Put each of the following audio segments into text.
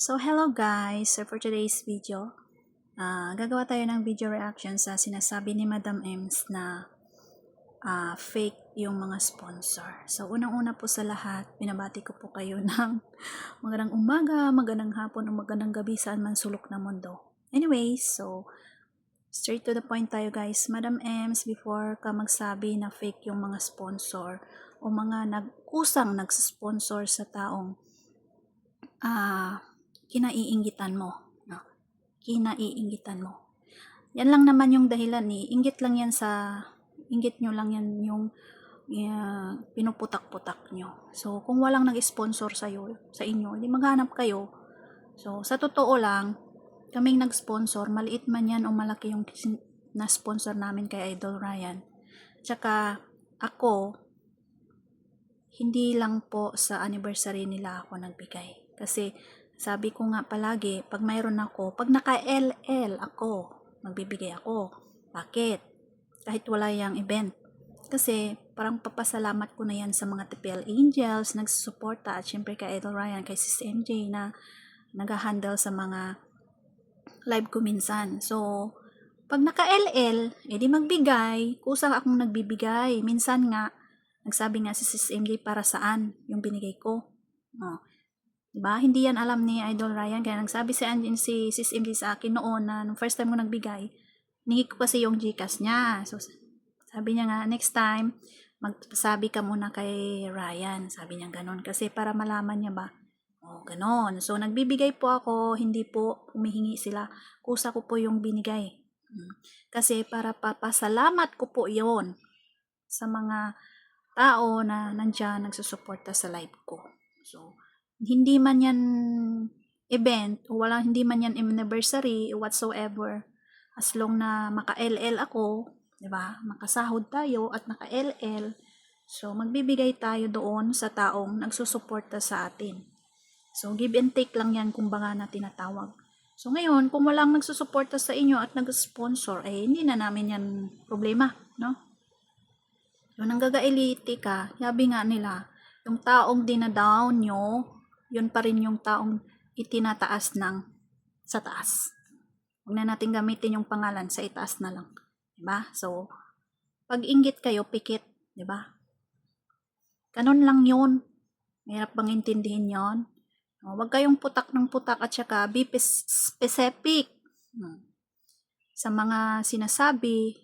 So, hello guys! So, for today's video, ah, gagawa tayo ng video reaction sa sinasabi ni Madam Ems na ah, fake yung mga sponsor. So, unang-una po sa lahat, binabati ko po kayo ng magandang umaga, magandang hapon, o magandang gabi saan man sulok ng mundo. Anyways, so, straight to the point tayo guys. Madam Ems, before ka magsabi na fake yung mga sponsor o mga nag-usang nagsasponsor sa taong ah, kinaiingitan mo. No? Kinaiingitan mo. Yan lang naman yung dahilan eh. Ingit lang yan sa, ingit nyo lang yan yung uh, pinuputak-putak nyo. So, kung walang nag-sponsor sa'yo, sa inyo, hindi maghanap kayo. So, sa totoo lang, kaming nag-sponsor, maliit man yan o malaki yung na-sponsor namin kay Idol Ryan. Tsaka, ako, hindi lang po sa anniversary nila ako nagbigay. Kasi, sabi ko nga palagi, pag mayroon ako, pag naka-LL ako, magbibigay ako. Bakit? Kahit wala yung event. Kasi, parang papasalamat ko na yan sa mga TPL Angels, nagsusuporta, at syempre kay Idol Ryan, kay Sis MJ na nag-handle sa mga live ko minsan. So, pag naka-LL, edi magbigay, kusang akong nagbibigay. Minsan nga, nagsabi nga si Sis MJ para saan yung binigay ko. Oh. Diba? Hindi yan alam ni Idol Ryan. Kaya nagsabi si, Anjin, si Sis MJ sa akin noon na nung first time ko nagbigay, ningi ko kasi yung Gcash niya. So, sabi niya nga, next time, magsabi ka muna kay Ryan. Sabi niya ganon. Kasi para malaman niya ba, oh, ganon. So, nagbibigay po ako, hindi po humihingi sila. Kusa ko po yung binigay. Hmm. Kasi para papasalamat ko po yon sa mga tao na nandyan nagsusuporta sa live ko. So, hindi man yan event o wala hindi man yan anniversary whatsoever as long na maka-LL ako, 'di ba? Makasahod tayo at naka-LL. So magbibigay tayo doon sa taong nagsusuporta sa atin. So give and take lang yan kung baga na tinatawag. So ngayon, kung walang nagsusuporta sa inyo at nag-sponsor, eh hindi na namin yan problema, no? So nanggagailiti ka, yabi nga nila, yung taong dinadown nyo, yun pa rin yung taong itinataas ng sa taas. Huwag na natin gamitin yung pangalan sa itaas na lang. Diba? So, pag inggit kayo, pikit. Diba? Ganon lang yun. Mahirap bang intindihin yon? O, Huwag kayong putak ng putak at saka be specific. Hmm. Sa mga sinasabi,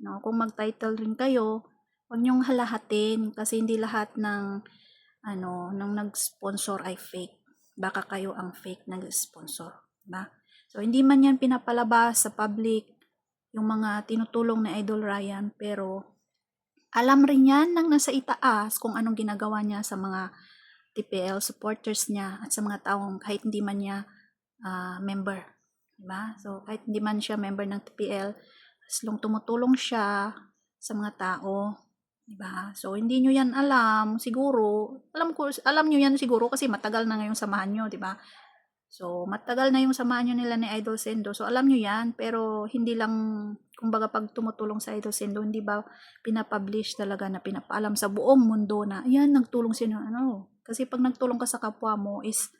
no, kung mag-title rin kayo, huwag niyong halahatin kasi hindi lahat ng ano, nung nag-sponsor ay fake. Baka kayo ang fake nag-sponsor. Diba? So, hindi man yan pinapalabas sa public yung mga tinutulong ni Idol Ryan, pero alam rin yan ng nasa itaas kung anong ginagawa niya sa mga TPL supporters niya at sa mga taong kahit hindi man niya ah, member. Diba? So, kahit hindi man siya member ng TPL, as long tumutulong siya sa mga tao, Diba? So, hindi nyo yan alam, siguro, alam ko, alam nyo yan siguro kasi matagal na ngayong samahan nyo, diba? So, matagal na yung samahan nyo nila ni Idol Sendo. So, alam nyo yan, pero hindi lang, kumbaga pag tumutulong sa Idol Sendo, hindi ba pinapublish talaga na pinapaalam sa buong mundo na, yan, nagtulong sino, ano. Kasi pag nagtulong ka sa kapwa mo is,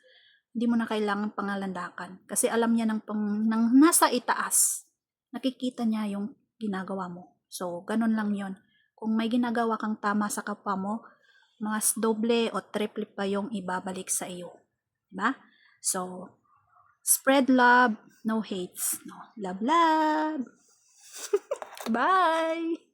hindi mo na kailangan pangalandakan. Kasi alam niya ng, pang, ng nasa itaas, nakikita niya yung ginagawa mo. So, ganun lang yon kung may ginagawa kang tama sa kapwa mo, mas doble o triple pa yung ibabalik sa iyo. Diba? So, spread love, no hates. No. Love, love. Bye!